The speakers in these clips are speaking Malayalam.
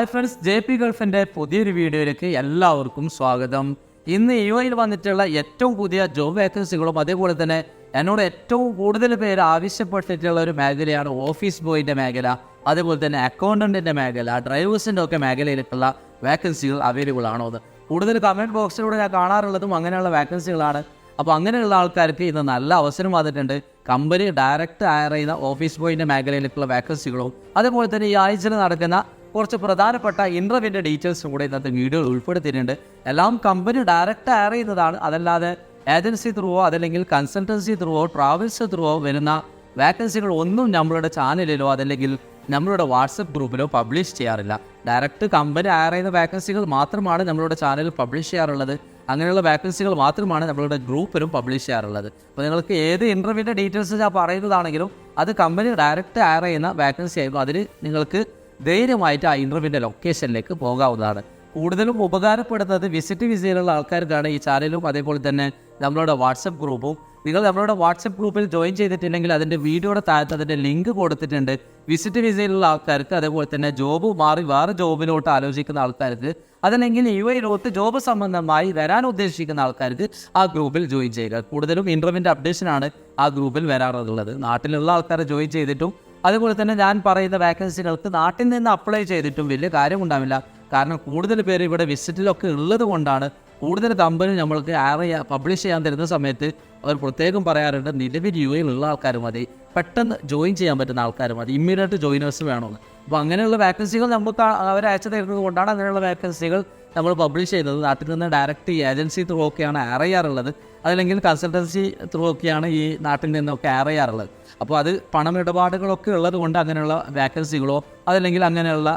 ഹായ് ഫ്രണ്ട്സ് ജെ പി ഗൾഫിന്റെ പുതിയൊരു വീഡിയോയിലേക്ക് എല്ലാവർക്കും സ്വാഗതം. ഇന്ന് യുഐയിൽ വന്നിട്ടുള്ള ഏറ്റവും പുതിയ ജോബ് വേക്കൻസികളും അതേപോലെ തന്നെ എന്നോട് ഏറ്റവും കൂടുതൽ പേര് ആവശ്യപ്പെട്ടിട്ടുള്ള ഒരു മേഖലയാണ് ഓഫീസ് ബോയിന്റെ മേഖല അതേപോലെ തന്നെ അക്കൗണ്ടന്റിന്റെ മേഖല ഡ്രൈവേഴ്സിന്റെ ഒക്കെ മേഖലയിലേക്കുള്ള വേക്കൻസികൾ അവൈലബിൾ ആണോ. അത് കൂടുതൽ കമന്റ് ബോക്സിലൂടെ ഞാൻ കാണാറുള്ളതും അങ്ങനെയുള്ള വേക്കൻസികളാണ് അപ്പോൾ അങ്ങനെയുള്ള ആൾക്കാർക്ക് ഇത് നല്ല അവസരം വന്നിട്ടുണ്ട്. കമ്പനി ഡയറക്റ്റ് ഹയർ ചെയ്യുന്ന ഓഫീസ് ബോയിന്റെ മേഖലയിലേക്കുള്ള വേക്കൻസികളും അതേപോലെ തന്നെ ഈ ആഴ്ചയിൽ നടക്കുന്ന കുറച്ച് പ്രധാനപ്പെട്ട ഇന്റർവ്യൂവിന്റെ ഡീറ്റെയിൽസും കൂടെ ഇന്നത്തെ വീഡിയോയിൽ ഉൾപ്പെടുത്തിയിട്ടുണ്ട്. എല്ലാം കമ്പനി ഡയറക്റ്റ് ഹയർ ചെയ്യുന്നതാണ് അതല്ലാതെ ഏജൻസി ത്രൂവോ അതല്ലെങ്കിൽ കൺസൾട്ടൻസി ത്രൂവോ ട്രാവൽസ് ത്രൂവോ വരുന്ന വേക്കൻസികൾ ഒന്നും നമ്മളുടെ ചാനലിലോ അതല്ലെങ്കിൽ നമ്മളുടെ വാട്സപ്പ് ഗ്രൂപ്പിലോ പബ്ലിഷ് ചെയ്യാറില്ല. ഡയറക്റ്റ് കമ്പനി ഹയർ ചെയ്യുന്ന വേക്കൻസികൾ മാത്രമാണ് നമ്മളുടെ ചാനലിൽ പബ്ലിഷ് ചെയ്യാറുള്ളത്. അങ്ങനെയുള്ള വേക്കൻസികൾ മാത്രമാണ് നമ്മളുടെ ഗ്രൂപ്പിലും പബ്ലിഷ് ചെയ്യാറുള്ളത്. അപ്പോൾ നിങ്ങൾക്ക് ഏത് ഇന്റർവ്യൂവിന്റെ ഡീറ്റെയിൽസ് ഞാൻ പറയുന്നതാണെങ്കിലും അത് കമ്പനി ഡയറക്റ്റ് ഹയർ ചെയ്യുന്ന വേക്കൻസി ആയിരുന്നു. അതിൽ നിങ്ങൾക്ക് ധൈര്യമായിട്ട് ആ ഇന്റർവ്യൂവിന്റെ ലൊക്കേഷനിലേക്ക് പോകാവുന്നതാണ്. കൂടുതലും ഉപകാരപ്പെടുന്നത് വിസിറ്റ് വിസയിലുള്ള ആൾക്കാർക്കാണ് ഈ ചാനലും അതേപോലെ തന്നെ നമ്മളുടെ വാട്സപ്പ് ഗ്രൂപ്പും നിങ്ങൾ നമ്മളുടെ വാട്സപ്പ് ഗ്രൂപ്പിൽ ജോയിൻ ചെയ്തിട്ടില്ലെങ്കിൽ അതിന്റെ വീഡിയോയുടെ താഴത്ത് അതിന്റെ ലിങ്ക് കൊടുത്തിട്ടുണ്ട്. വിസിറ്റ് വിസയിലുള്ള ആൾക്കാർക്ക് അതേപോലെ തന്നെ ജോബ് മാറി വേറെ ജോബിലോട്ട് ആലോചിക്കുന്ന ആൾക്കാർക്ക് അതല്ലെങ്കിൽ യു എ ലോകത്ത് ജോബ് സംബന്ധമായി വരാൻ ഉദ്ദേശിക്കുന്ന ആൾക്കാർക്ക് ആ ഗ്രൂപ്പിൽ ജോയിൻ ചെയ്യുക. കൂടുതലും ഇന്റർവ്യൂവിന്റെ അപ്ഡേഷനാണ് ആ ഗ്രൂപ്പിൽ വരാറുള്ളത്. നാട്ടിലുള്ള ആൾക്കാരെ ജോയിൻ ചെയ്തിട്ടും അതുപോലെ തന്നെ ഞാൻ പറയുന്ന വേക്കൻസികൾക്ക് നാട്ടിൽ നിന്ന് അപ്ലൈ ചെയ്തിട്ടും വലിയ കാര്യമുണ്ടാവില്ല കാരണം കൂടുതൽ പേര് ഇവിടെ വിസിറ്റിലൊക്കെ ഉള്ളത് കൊണ്ടാണ് കൂടുതൽ കമ്പനി നമ്മൾക്ക് ആറിയ പബ്ലിഷ് ചെയ്യാൻ തരുന്ന സമയത്ത് അവർ പ്രത്യേകം പറയാറുണ്ട് നിലവിൽ യു എയിലുള്ള ആൾക്കാർ മതി പെട്ടെന്ന് ജോയിൻ ചെയ്യാൻ പറ്റുന്ന ആൾക്കാർ മതി ഇമ്മീഡിയറ്റ് ജോയിനേഴ്സ് വേണമെന്ന് അപ്പോൾ അങ്ങനെയുള്ള വേക്കൻസികൾ നമുക്ക് അവർ അയച്ചു തരുന്നത് കൊണ്ടാണ് അങ്ങനെയുള്ള വേക്കൻസികൾ നമ്മൾ പബ്ലിഷ് ചെയ്യുന്നത്. നാട്ടിൽ നിന്ന് ഡയറക്റ്റ് ഏജൻസി ത്രൂ ഒക്കെയാണ് ആർ ചെയ്യാറുള്ളത്. അതല്ലെങ്കിൽ കൺസൾട്ടൻസി ത്രൂ ഒക്കെയാണ് ഈ നാട്ടിൽ നിന്നൊക്കെ ആർ ചെയ്യാറുള്ളത്. അപ്പോൾ അത് പണമിടപാടുകളൊക്കെ ഉള്ളത് കൊണ്ട് അങ്ങനെയുള്ള വേക്കൻസികളോ അതല്ലെങ്കിൽ അങ്ങനെയുള്ള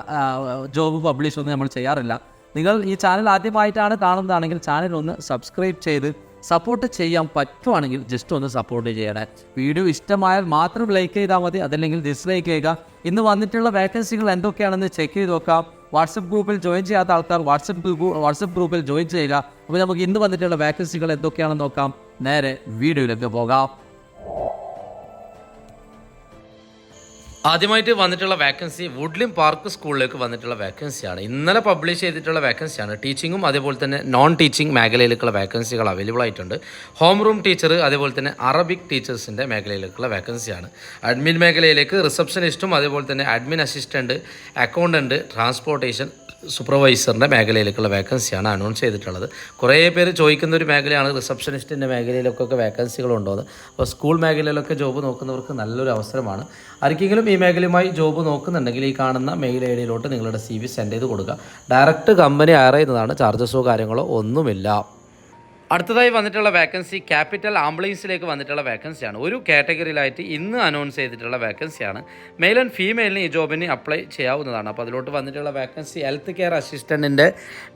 ജോബ് പബ്ലിഷ് ഒന്നും നമ്മൾ ചെയ്യാറില്ല. നിങ്ങൾ ഈ ചാനൽ ആദ്യമായിട്ടാണ് കാണുന്നതാണെങ്കിൽ ചാനൽ ഒന്ന് സബ്സ്ക്രൈബ് ചെയ്ത് സപ്പോർട്ട് ചെയ്യാൻ പറ്റുവാണെങ്കിൽ ജസ്റ്റ് ഒന്ന് സപ്പോർട്ട് ചെയ്യണേ. വീഡിയോ ഇഷ്ടമായാൽ മാത്രം ലൈക്ക് ചെയ്താൽ മതി. അതല്ലെങ്കിൽ ഡിസ്ലൈക്ക് ചെയ്യുക. ഇന്ന് വന്നിട്ടുള്ള വേക്കൻസികൾ എന്തൊക്കെയാണെന്ന് ചെക്ക് ചെയ്ത് നോക്കാം. വാട്സപ്പ് ഗ്രൂപ്പിൽ ജോയിൻ ചെയ്യാത്ത ആൾക്കാർ വാട്സപ്പ് ഗ്രൂപ്പ് വാട്സപ്പ് ഗ്രൂപ്പിൽ ജോയിൻ ചെയ്യുക അപ്പോൾ നമുക്ക് ഇന്ന് വന്നിട്ടുള്ള വാക്കൻസികൾ എന്തൊക്കെയാണെന്ന് നോക്കാം. നേരെ വീഡിയോയിലേക്ക് പോകാം. ആദ്യമായിട്ട് വന്നിട്ടുള്ള വേക്കൻസി വുഡ്ലിം പാർക്ക് സ്കൂളിലേക്ക് വന്നിട്ടുള്ള വേക്കൻസിയാണ് ഇന്നലെ പബ്ലിഷ് ചെയ്തിട്ടുള്ള വേക്കൻസിയാണ് ടീച്ചിങ്ങും അതേപോലെ തന്നെ നോൺ ടീച്ചിങ് മേഖലയിലേക്കുള്ള വേക്കൻസികൾ അവൈലബിൾ ആയിട്ടുണ്ട്. ഹോം റൂം ടീച്ചർ അതേപോലെ തന്നെ അറബിക് ടീച്ചേഴ്സിന്റെ മേഖലയിലേക്കുള്ള വേക്കൻസിയാണ് അഡ്മിൻ മേഖലയിലേക്ക് റിസപ്ഷനിസ്റ്റും അതേപോലെ തന്നെ അഡ്മിൻ അസിസ്റ്റന്റ് അക്കൗണ്ടന്റ് ട്രാൻസ്പോർട്ടേഷൻ സൂപ്പർവൈസറിന്റെ മേഖലയിലേക്കുള്ള വേക്കൻസിയാണ് അനൗൺസ് ചെയ്തിട്ടുള്ളത്. കുറേ പേര് ചോദിക്കുന്ന ഒരു മേഖലയാണ് റിസപ്ഷനിസ്റ്റിന്റെ മേഖലയിലൊക്കെ വേക്കൻസികളുണ്ടോ എന്ന്. അപ്പോൾ സ്കൂൾ മേഖലയിലൊക്കെ ജോബ് നോക്കുന്നവർക്ക് നല്ലൊരു അവസരമാണ്. ആർക്കെങ്കിലും ഈ മേഖലയുമായി ജോബ് നോക്കുന്നുണ്ടെങ്കിൽ ഈ കാണുന്ന മെയിൽ ഐ ഡിയിലോട്ട് നിങ്ങളുടെ സി വി സെൻഡ് ചെയ്ത് കൊടുക്കുക. ഡയറക്റ്റ് കമ്പനി ഹയർ ചെയ്യുന്നതാണ് ചാർജസോ കാര്യങ്ങളോ ഒന്നുമില്ല. അടുത്തതായി വന്നിട്ടുള്ള വേക്കൻസി ക്യാപിറ്റൽ ആംബുലൻസിലേക്ക് വന്നിട്ടുള്ള വേക്കൻസിയാണ് ഒരു കാറ്റഗറിയിലായിട്ട് ഇന്ന് അനൗൺസ് ചെയ്തിട്ടുള്ള വേക്കൻസിയാണ് മെയിൽ ആൻഡ് ഫീമെയിലിന് ഈ ജോബിന് അപ്ലൈ ചെയ്യാവുന്നതാണ്. അപ്പോൾ അതിലോട്ട് വന്നിട്ടുള്ള വേക്കൻസി ഹെൽത്ത് കെയർ അസിസ്റ്റന്റിന്റെ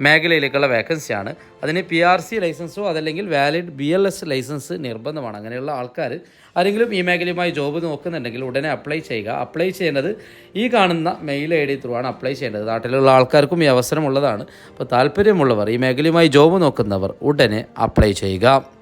മേഖലയിലേക്കുള്ള വേക്കൻസിയാണ് അതിന് പി ആർ സി ലൈസൻസോ അതല്ലെങ്കിൽ valid B L S licence നിർബന്ധമാണ്. അങ്ങനെയുള്ള ആൾക്കാർ ആരെങ്കിലും ഈ മേഖലയുമായി ജോബ് നോക്കുന്നുണ്ടെങ്കിൽ ഉടനെ അപ്ലൈ ചെയ്യുക. അപ്ലൈ ചെയ്യേണ്ടത് ഈ കാണുന്ന മെയിൽ ഐ ഡി ത്രൂ ആണ് അപ്ലൈ ചെയ്യേണ്ടത്. നാട്ടിലുള്ള ആൾക്കാർക്കും ഈ അവസരമുള്ളതാണ്. അപ്പോൾ താല്പര്യമുള്ളവർ ഈ മേഖലയുമായി ജോബ് നോക്കുന്നവർ ഉടനെ അപ്ലൈ ചെയ്യുക.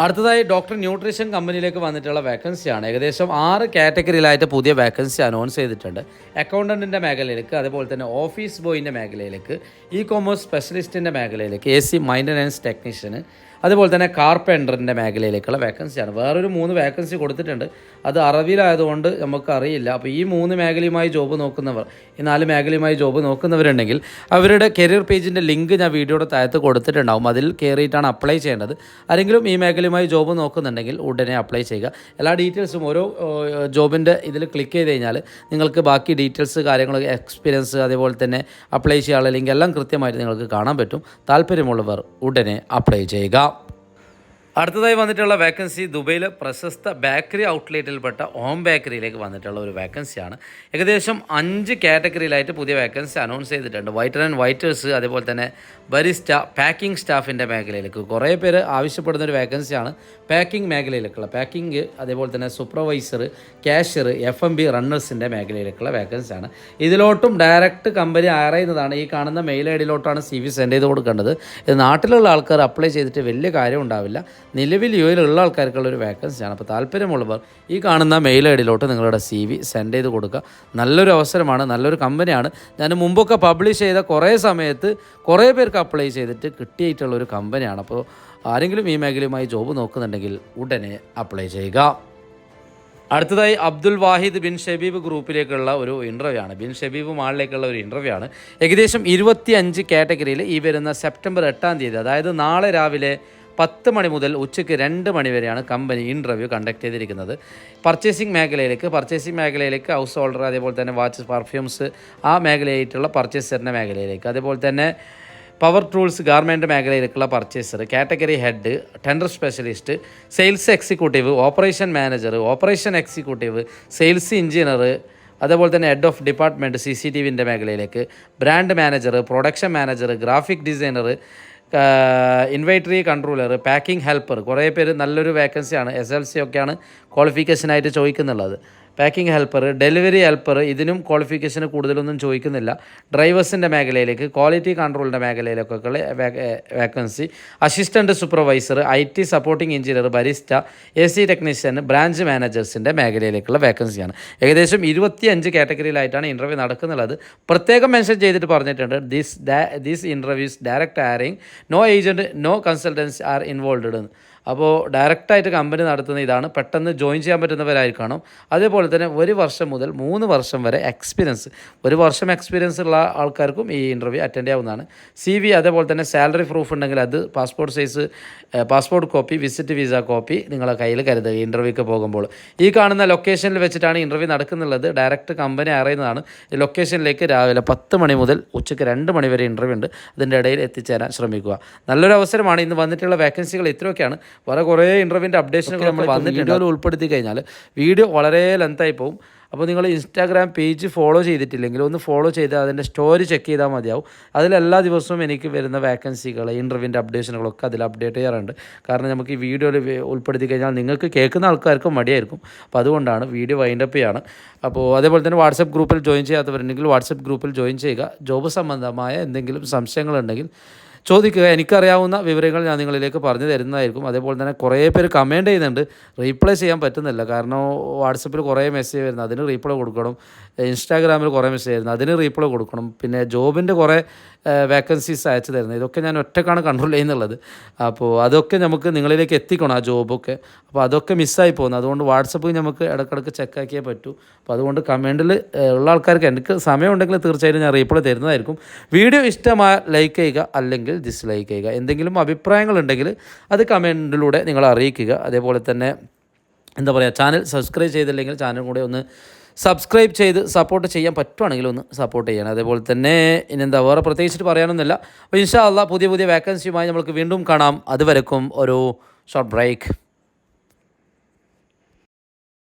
അടുത്തതായി ഡോക്ടർ ന്യൂട്രീഷൻ കമ്പനിയിലേക്ക് വന്നിട്ടുള്ള വേക്കൻസിയാണ് ഏകദേശം ആറ് കാറ്റഗറിയിലായിട്ട് പുതിയ വേക്കൻസി അനൗൺസ് ചെയ്തിട്ടുണ്ട്. അക്കൗണ്ടന്റിന്റെ മേഖലയിലേക്ക് അതുപോലെ തന്നെ ഓഫീസ് ബോയിന്റെ മേഖലയിലേക്ക് ഇ കോമേഴ്സ് സ്പെഷ്യലിസ്റ്റിന്റെ മേഖലയിലേക്ക് എ സി മൈന്റനൻസ് ടെക്നീഷ്യന് അതുപോലെ തന്നെ കാർപ്പന്ററിന്റെ മേഖലയിലേക്കുള്ള വേക്കൻസിയാണ് വേറൊരു മൂന്ന് വേക്കൻസി കൊടുത്തിട്ടുണ്ട്. അത് അറബിയിലായതുകൊണ്ട് നമുക്കറിയില്ല. അപ്പോൾ ഈ മൂന്ന് മേഖലയുമായി ജോബ് നോക്കുന്നവർ ഈ നാല് മേഖലയുമായി ജോബ് നോക്കുന്നവരുണ്ടെങ്കിൽ അവരുടെ കരിയർ പേജിന്റെ ലിങ്ക് ഞാൻ വീഡിയോയുടെ താഴത്ത് കൊടുത്തിട്ടുണ്ടാവും. അതിൽ കയറിയിട്ടാണ് അപ്ലൈ ചെയ്യേണ്ടത്. ആരെങ്കിലും ഈ മേഖലയുമായി ജോബ് നോക്കുന്നുണ്ടെങ്കിൽ ഉടനെ അപ്ലൈ ചെയ്യുക. എല്ലാ ഡീറ്റെയിൽസും ഓരോ ജോബിന്റെ ഇതിൽ ക്ലിക്ക് ചെയ്ത് കഴിഞ്ഞാൽ നിങ്ങൾക്ക് ബാക്കി ഡീറ്റെയിൽസ് കാര്യങ്ങൾ എക്സ്പീരിയൻസ് അതേപോലെ തന്നെ അപ്ലൈ ചെയ്യാനുള്ള ലിങ്ക് എല്ലാം കൃത്യമായിട്ട് നിങ്ങൾക്ക് കാണാൻ പറ്റും. താല്പര്യമുള്ളവർ ഉടനെ അപ്ലൈ ചെയ്യുക. അടുത്തതായി വന്നിട്ടുള്ള വേക്കൻസി ദുബൈയിലെ പ്രശസ്ത ബേക്കറി ഔട്ട്ലെറ്റിൽപ്പെട്ട ഹോം ബേക്കറിയിലേക്ക് വന്നിട്ടുള്ള ഒരു വേക്കൻസിയാണ് ഏകദേശം അഞ്ച് കാറ്റഗറിയിലായിട്ട് പുതിയ വേക്കൻസി അനൗൺസ് ചെയ്തിട്ടുണ്ട്. വൈറ്റർ ആൻഡ് വൈറ്റേഴ്സ് അതേപോലെ തന്നെ ബരിസ്റ്റ പാക്കിംഗ് സ്റ്റാഫിന്റെ മേഖലയിലേക്ക്. കുറേ പേര് ആവശ്യപ്പെടുന്ന ഒരു വേക്കൻസിയാണ് പാക്കിംഗ് മേഖലയിലേക്കുള്ള. പാക്കിംഗ് അതേപോലെ തന്നെ supervisor cashier F M B റണ്ണേഴ്സിന്റെ മേഖലയിലേക്കുള്ള വേക്കൻസിയാണ് ഇതിലോട്ടും ഡയറക്റ്റ് കമ്പനി അയറയുന്നതാണ് ഈ കാണുന്ന മെയിൽ ഐ ഡിയിലോട്ടാണ് സി വി സെൻഡ് ചെയ്ത് കൊടുക്കേണ്ടത്. ഇത് നാട്ടിലുള്ള ആൾക്കാർ അപ്ലൈ ചെയ്തിട്ട് വലിയ കാര്യം ഉണ്ടാവില്ല. നിലവിൽ യു എയിലുള്ള ആൾക്കാർക്കുള്ള ഒരു വേക്കൻസിയാണ് അപ്പോൾ താല്പര്യമുള്ളവർ ഈ കാണുന്ന മെയിൽ ഐ ഡിയിലോട്ട് നിങ്ങളുടെ സി വി സെൻഡ് ചെയ്ത് കൊടുക്കുക. നല്ലൊരു അവസരമാണ് നല്ലൊരു കമ്പനിയാണ് ഞാൻ മുമ്പൊക്കെ പബ്ലിഷ് ചെയ്ത കുറേ സമയത്ത് കുറേ പേർക്ക് അപ്ലൈ ചെയ്തിട്ട് കിട്ടിയിട്ടുള്ള ഒരു കമ്പനിയാണ് അപ്പോൾ ആരെങ്കിലും ഈ മേഖലയുമായി ജോബ് നോക്കുന്നുണ്ടെങ്കിൽ ഉടനെ അപ്ലൈ ചെയ്യുക. അടുത്തതായി അബ്ദുൽ വാഹിദ് ബിൻ ഷബീബ് ഗ്രൂപ്പിലേക്കുള്ള ഒരു ഇന്റർവ്യൂ ആണ്. ബിൻ ഷബീബ് മാളിലേക്കുള്ള ഒരു ഇന്റർവ്യൂ ആണ്. ഏകദേശം ഇരുപത്തി അഞ്ച് കാറ്റഗറിയിൽ ഈ വരുന്ന സെപ്റ്റംബർ എട്ടാം തീയതി അതായത് നാളെ രാവിലെ പത്ത് മണി മുതൽ ഉച്ചയ്ക്ക് രണ്ട് മണി വരെയാണ് കമ്പനി ഇന്റർവ്യൂ കണ്ടക്ട് ചെയ്തിരിക്കുന്നത്. പർച്ചേസിംഗ് മേഖലയിലേക്ക് പർച്ചേസിംഗ് മേഖലയിലേക്ക് ഹൗസ് ഹോൾഡർ അതേപോലെ തന്നെ വാച്ച് പെർഫ്യൂംസ് ആ മേഖലയായിട്ടുള്ള പർച്ചേസറിന്റെ മേഖലയിലേക്ക്. അതേപോലെ തന്നെ power tools garment മേഖലയിലേക്കുള്ള purchaser category head tender specialist sales executive operation manager operation executive sales engineer അതേപോലെ തന്നെ head of department C C T വിന്റെ മേഖലയിലേക്ക് brand manager production manager graphic designer inventory controller packing helper കുറേ പേര് നല്ലൊരു വേക്കൻസിയാണ് എസ് എൽ സി ഒക്കെയാണ് ക്വാളിഫിക്കേഷനായിട്ട് ചോദിക്കുന്നുള്ളത്. പാക്കിംഗ് ഹെൽപ്പർ ഡെലിവറി ഹെൽപ്പർ ഇതിനും ക്വാളിഫിക്കേഷന് കൂടുതലൊന്നും ചോദിക്കുന്നില്ല. ഡ്രൈവേഴ്സിന്റെ മേഖലയിലേക്ക് ക്വാളിറ്റി കൺട്രോളിന്റെ മേഖലയിലേക്കൊക്കെ vacancy. Assistant supervisor I T supporting engineer barista A C technician branch മാനേജേഴ്സിന്റെ മേഖലയിലേക്കുള്ള വേക്കൻസിയാണ്. ഏകദേശം ഇരുപത്തി അഞ്ച് കാറ്റഗറിയിലായിട്ടാണ് ഇന്റർവ്യൂ നടക്കുന്നുള്ളത്. പ്രത്യേകം മെൻഷൻ ചെയ്തിട്ട് പറഞ്ഞിട്ടുണ്ട് this this interviews direct hiring no agent no consultants are involved എന്ന് അപ്പോൾ ഡയറക്റ്റായിട്ട് കമ്പനി നടത്തുന്ന ഇതാണ്. പെട്ടെന്ന് ജോയിൻ ചെയ്യാൻ പറ്റുന്നവരായി കാണും അതേപോലെ തന്നെ ഒരു വർഷം മുതൽ മൂന്ന് വർഷം വരെ എക്സ്പീരിയൻസ്. ഒരു വർഷം എക്സ്പീരിയൻസ് ഉള്ള ആൾക്കാർക്കും ഈ ഇന്റർവ്യൂ അറ്റൻഡ് ചെയ്യാവുന്നതാണ്. സി വി അതേപോലെ തന്നെ സാലറി പ്രൂഫ് ഉണ്ടെങ്കിൽ അത് passport size passport copy visit visa copy നിങ്ങളെ കയ്യിൽ കരുതുക ഇന്റർവ്യൂക്ക് പോകുമ്പോൾ. ഈ കാണുന്ന ലൊക്കേഷനിൽ വെച്ചിട്ടാണ് ഇന്റർവ്യൂ നടക്കുന്നുള്ളത്. ഡയറക്റ്റ് കമ്പനി അറിയുന്നതാണ്. ലൊക്കേഷനിലേക്ക് രാവിലെ പത്ത് മണി മുതൽ ഉച്ചയ്ക്ക് രണ്ട് മണി വരെ ഇന്റർവ്യൂ ഉണ്ട്. അതിന്റെ ഇടയിൽ എത്തിച്ചേരാൻ ശ്രമിക്കുക. നല്ലൊരു അവസരമാണ് ഇന്ന് വന്നിട്ടുള്ള വേക്കൻസികൾ ഇത്രയൊക്കെയാണ്. വേറെ കുറേ ഇന്റർവ്യൂവിന്റെ അപ്ഡേഷനുകൾ നമ്മൾ വന്നിട്ടുണ്ട്. ഉൾപ്പെടുത്തി കഴിഞ്ഞാൽ വീഡിയോ വളരെ ലെങ്തായി പോകും അപ്പോൾ നിങ്ങൾ ഇൻസ്റ്റാഗ്രാം പേജ് ഫോളോ ചെയ്തിട്ടില്ലെങ്കിൽ ഒന്ന് ഫോളോ ചെയ്ത് അതിന്റെ സ്റ്റോറി ചെക്ക് ചെയ്താൽ മതിയാവും. അതിൽ എല്ലാ ദിവസവും എനിക്ക് വരുന്ന വേക്കൻസികൾ ഇന്റർവ്യൂവിന്റെ അപ്ഡേഷനുകളൊക്കെ അതിൽ അപ്ഡേറ്റ് ചെയ്യാറുണ്ട്. കാരണം നമുക്ക് ഈ വീഡിയോയിൽ ഉൾപ്പെടുത്തി കഴിഞ്ഞാൽ നിങ്ങൾക്ക് കേൾക്കുന്ന ആൾക്കാർക്കും മടിയായിരിക്കും. അപ്പോൾ അതുകൊണ്ടാണ് വീഡിയോ വൈൻഡ് അപ്പ് ചെയ്യാണ്. അപ്പോൾ അതേപോലെ തന്നെ വാട്സപ്പ് ഗ്രൂപ്പിൽ ജോയിൻ ചെയ്യാത്തവരുണ്ടെങ്കിൽ വാട്സപ്പ് ഗ്രൂപ്പിൽ ജോയിൻ ചെയ്യുക. ജോബ് സംബന്ധമായ എന്തെങ്കിലും സംശയങ്ങളുണ്ടെങ്കിൽ ചോദിക്കുക എനിക്കറിയാവുന്ന വിവരങ്ങൾ ഞാൻ നിങ്ങളിലേക്ക് പറഞ്ഞു തരുന്നതായിരിക്കും. അതേപോലെ തന്നെ കുറേ പേര് കമന്റ് ചെയ്യുന്നുണ്ട്. റീപ്ലൈ ചെയ്യാൻ പറ്റുന്നില്ല. കാരണം വാട്സപ്പിൽ കുറേ മെസ്സേജ് വരുന്നു. അതിന് റീപ്ലൈ കൊടുക്കണം. ഇൻസ്റ്റാഗ്രാമിൽ കുറേ മെസ്സേജ് വരുന്നു. അതിന് റീപ്ലൈ കൊടുക്കണം. പിന്നെ ജോബിന്റെ കുറേ വേക്കൻസീസ് അയച്ചു തരുന്നത്. ഇതൊക്കെ ഞാൻ ഒറ്റക്കാണ് കൺട്രോൾ ചെയ്യുന്നുള്ളത്. അപ്പോൾ അതൊക്കെ നമുക്ക് നിങ്ങളിലേക്ക് എത്തിക്കണം ആ ജോബൊക്കെ. അപ്പോൾ അതൊക്കെ മിസ്സായി പോകുന്നു. അതുകൊണ്ട് വാട്സപ്പ് നമുക്ക് ഇടയ്ക്കിടയ്ക്ക് ചെക്കാക്കിയേ പറ്റൂ. അപ്പോൾ അതുകൊണ്ട് കമന്റിൽ ഉള്ള ആൾക്കാർക്ക് എനിക്ക് സമയമുണ്ടെങ്കിൽ തീർച്ചയായിട്ടും ഞാൻ റീപ്ലൈ തരുന്നതായിരിക്കും. വീഡിയോ ഇഷ്ടമായ ലൈക്ക് ചെയ്യുക അല്ലെങ്കിൽ ഡിസ്ലൈക്ക് ചെയ്യുക. എന്തെങ്കിലും അഭിപ്രായങ്ങളുണ്ടെങ്കിൽ അത് കമന്റിലൂടെ നിങ്ങൾ അറിയിക്കുക. അതേപോലെ തന്നെ എന്താ പറയുക ചാനൽ സബ്സ്ക്രൈബ് ചെയ്തില്ലെങ്കിൽ ചാനൽ കൂടെ ഒന്ന് സബ്സ്ക്രൈബ് ചെയ്ത് സപ്പോർട്ട് ചെയ്യാൻ പറ്റുവാണെങ്കിൽ ഒന്ന് സപ്പോർട്ട് ചെയ്യണം. അതേപോലെ തന്നെ ഇനി എന്താ വേറെ പ്രത്യേകിച്ചിട്ട് പറയാനൊന്നുമില്ല. അപ്പോൾ ഇൻഷാ അള്ളാ പുതിയ പുതിയ വേക്കൻസിയുമായി നമുക്ക് വീണ്ടും കാണാം. അതുവരെക്കും ഒരു ഷോർട്ട് ബ്രേക്ക്